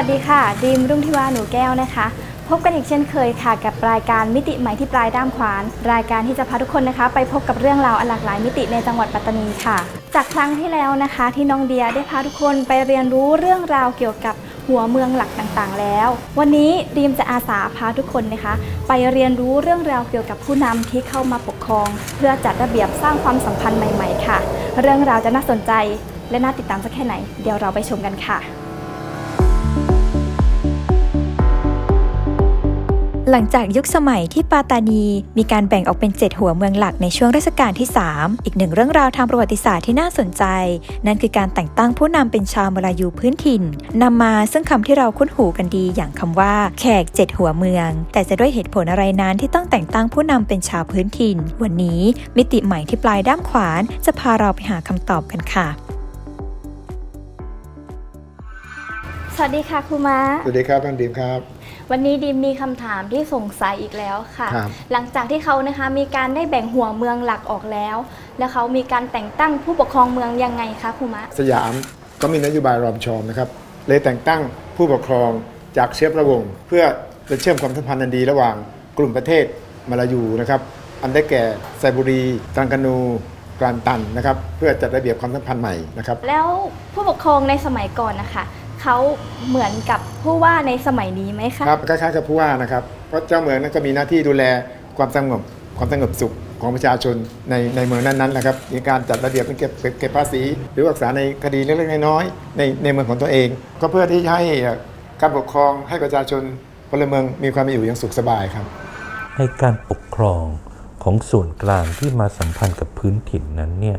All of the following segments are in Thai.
วัสดีค่ะดีมรุ่งทิวาหนูแก้วนะคะ พบกันอีกเช่นเคยค่ะ กับรายการมิติใหม่ที่ปลายด้ามขวาน รายการที่จะพาทุกคนนะคะ ไปพบกับเรื่องราวอันหลากหลายมิติในจังหวัดปัตตานีค่ะ จากครั้งที่แล้วนะคะ ที่น้องเดียได้พาทุกคนไปเรียนรู้เรื่องราวเกี่ยวกับหัวเมืองหลักต่างๆ แล้ว วันนี้ดีมจะอาสาพาทุกคนนะคะ ไปเรียนรู้เรื่องราวเกี่ยวกับผู้นำที่เข้ามาปกครอง เพื่อจัดระเบียบสร้างความสัมพันธ์ใหม่ ๆ ค่ะ เรื่องราวจะน่าสนใจและน่าติดตามสักแค่ไหน เดี๋ยวเราไปชมกันค่ะ หลังจากยุคสมัยที่ปาตานี มีการแบ่งออกเป็น 7 หัวเมืองหลักในช่วงรัชกาลที่ 3 อีกหนึ่งเรื่องราวทางประวัติศาสตร์ที่น่าสนใจ นั่นคือการแต่งตั้งผู้นำเป็นชาวมลายูพื้นถิ่นนำมาซึ่งคำที่เราคุ้นหูกันดีอย่างคำว่าแขกเจ็ดหัวเมือง แต่จะด้วยเหตุผลอะไรนั้นที่ต้องแต่งตั้งผู้นำเป็นชาวพื้นถิ่น วันนี้มิติใหม่ที่ปลายด้ามขวาน จะพาเราไปหาคำตอบกันค่ะ สวัสดีค่ะครูม้าสวัสดีครับท่านดีมครับ วันนี้ดีมมีคำถามที่สงสัยอีกแล้วค่ะครับหลังจากที่เขานะคะมีการได้แบ่งหัวเมืองหลักออกแล้ว แล้วเขามีการแต่งตั้งผู้ปกครองเมืองยังไงคะครูม้าสยามก็มีนโยบายรอมชอมนะครับเลยแต่งตั้งผู้ปกครองจากเชื้อพระวงศ์เพื่อจะเชื่อมความสัมพันธ์อันดีระหว่างกลุ่มประเทศมาลายูนะครับอันได้แก่ไซบุรีตรังกานูกรันตันนะครับเพื่อจัดระเบียบความสัมพันธ์ใหม่นะครับแล้วผู้ปกครองในสมัยก่อนนะคะ เขาเหมือนกับผู้ว่าในสมัยนี้ไหมคะ ครับคล้ายๆกับผู้ว่านะครับ เพราะเจ้าเมืองนั้นก็มีหน้าที่ดูแลความสงบความสงบสุขของประชาชนในในเมืองนั้นๆนะครับมีการจัดระเบียบเก็บเก็บเก็บภาษี หรือรักษาในคดีเล็กๆน้อยๆในในเมืองของตัวเอง ก็เพื่อที่จะให้เอ่อการปกครองให้ประชาชนพลเมืองมีความเป็นอยู่อย่างสุขสบายครับให้การปกครองของส่วนกลางที่มาสัมพันธ์กับพื้นถิ่นนั้นเนี่ย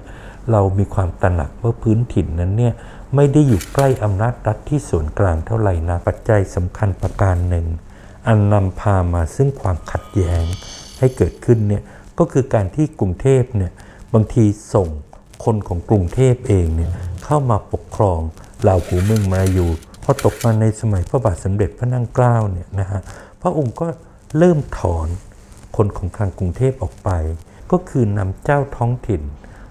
เรามีความตระหนักว่าพื้นถิ่นนั้นเนี่ย ไม่ได้อยู่ใกล้อำนาจรัฐที่ส่วนกลางเท่าไหร่นะปัจจัยสำคัญประการหนึ่ง อันนำพามาซึ่งความขัดแย้งให้เกิดขึ้นเนี่ยก็คือการที่กรุงเทพเนี่ยบางทีส่งคนของกรุงเทพเองเนี่ยเข้ามาปกครองเหล่าหูเมืองมาลายูพอตกมาในสมัยพระบาทสมเด็จพระนั่งเกล้าเนี่ยนะฮะพระองค์ก็เริ่มถอนคนของทางกรุงเทพออกไป ก็คือนำเจ้าท้องถิ่น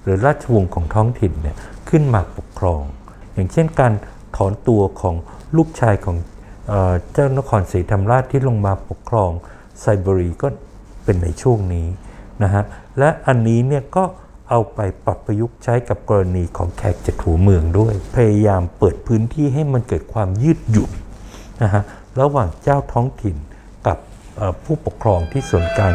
หรือราชวงศ์ของท้องถิ่นเนี่ยขึ้นมาปกครอง อย่างเช่นการถอนตัวของลูกชายของเออเจ้านครศรีธรรมราชที่ลงมาปกครองไซบรีก็เป็นในช่วงนี้นะฮะและอันนี้เนี่ยก็เอาไปปรับประยุกต์ใช้กับกรณีของแขกเจ็ดหัวเมืองด้วย พยายามเปิดพื้นที่ให้มันเกิดความยืดหยุ่นนะฮะระหว่างเจ้าท้องถิ่นกับผู้ปกครองที่ส่วนกลาง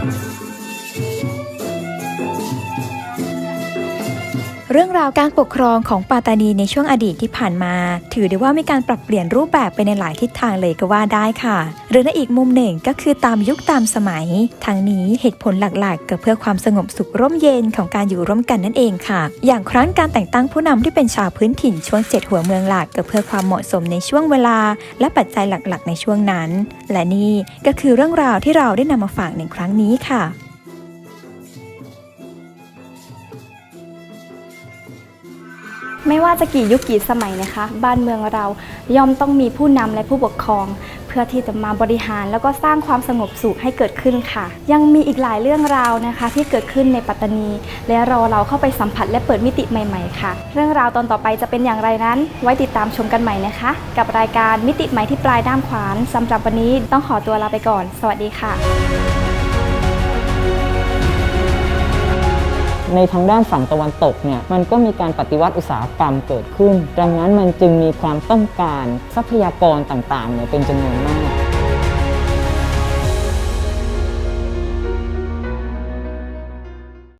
เรื่องราวการปกครองของปาตานีในช่วงอดีตที่ผ่านมา ถือได้ว่ามีการปรับเปลี่ยนรูปแบบไปในหลายทิศทางเลยก็ว่าได้ค่ะ หรือในอีกมุมหนึ่งก็คือตามยุคตามสมัยทางนี้เหตุผลหลักๆ ก็เพื่อความสงบสุขร่มเย็นของการอยู่ร่วมกันนั่นเองค่ะ อย่างครั้งการแต่งตั้งผู้นำที่เป็นชาวพื้นถิ่นช่วงเจ็ดหัวเมืองหลักก็เพื่อความเหมาะสมในช่วงเวลา และปัจจัยหลักๆ ในช่วงนั้น และนี่ก็คือเรื่องราวที่เราได้นำมาฝากในครั้งนี้ค่ะ ไม่ว่าจะกี่ยุคกี่สมัยนะคะ บ้านเมืองเราย่อมต้องมีผู้นำและผู้ปกครอง เพื่อที่จะมาบริหารแล้วก็สร้างความสงบสุขให้เกิดขึ้นค่ะ ยังมีอีกหลายเรื่องราวนะคะ ที่เกิดขึ้นในปัตตานี และรอเราเข้าไปสัมผัสและเปิดมิติใหม่ ๆ ค่ะ เรื่องราวตอนต่อไปจะเป็นอย่างไรนั้น ไว้ติดตามชมกันใหม่นะคะ กับรายการมิติใหม่ที่ปลายด้ามขวานสำหรับวันนี้ต้องขอตัวลาไปก่อน สวัสดีค่ะ ในทางด้านฝั่งตะวันตกเนี่ยมันก็มีการปฏิวัติอุตสาหกรรมเกิดขึ้น ดังนั้นมันจึงมีความต้องการทรัพยากรต่างๆเนี่ยเป็นจำนวนมาก